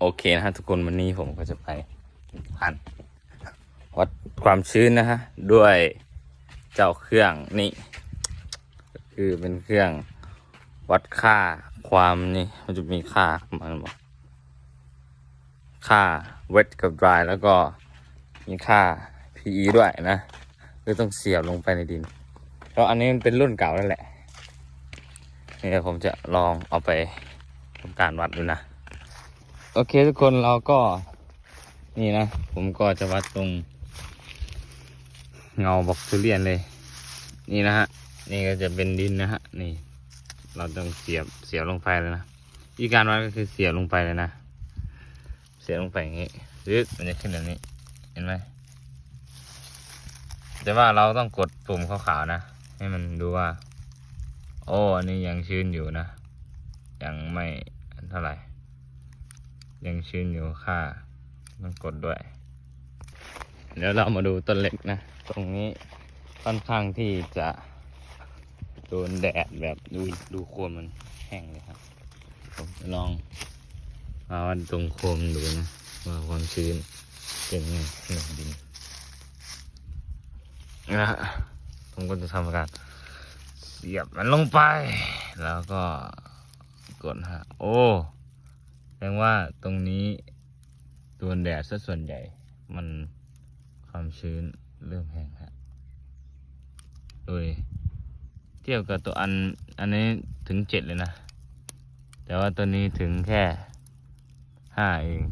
โอเคนะฮะทุกคนวันนี้ผมก็จะไปผ่านวัดความชื้นนะฮะ ด้วยเจ้าเครื่องนี่ก็คือเป็นเครื่องวัดค่าความนี่มันจะมีค่ามันบอกค่า wet กับ dry แล้วก็มีค่า PE ด้วยนะคือต้องเสียบลงไปในดินเพราะอันนี้มันเป็นรุ่นเก่าแล้วแหละนี่ผมจะลองเอาไปทำการวัดดูนะ โอเคทุกคนเราก็นี่นะ ผมก็จะวัดตรง เงาบอกทุเรียนเลย นี่นะฮะ นี่ก็จะเป็นดินนะฮะ นี่ เราต้องเสียบเสียบลงไปเลยนะวิธีการวัดก็คือเสียบลงไปเลยนะ เสียบลงไปอย่างนี้ยึดมันจะขึ้นแบบนี้ เห็นไหมแต่ว่าเราต้องกดปุ่มขาวๆนะ ให้มันดูว่า โอ้อันนี้ยังชื้นอยู่นะ ยังไม่เท่าไหร่ ยังชื้นอยู่ค่าต้องกดด้วย เดี๋ยวเรามาดูต้นเล็กนะ ตรงนี้ค่อนข้างที่จะโดนแดดแบบดูดูโคนมันแห้งเลยครับผมจะลองมาวัดตรงโคนดูนะว่าความชื้นเป็นไงในดินนะฮะผมก็จะทำการเสียบมันลงไป แล้วก็กดฮะโอ้ แสดงว่าตรงนี้โดนแดดซะส่วนใหญ่ มันความชื้นเริ่มแห้งฮะโดยเทียบกับตัวอันอันนี้ถึงเจ็ดเลยนะ แต่ว่าตัวนี้ถึงแค่ห้าเอง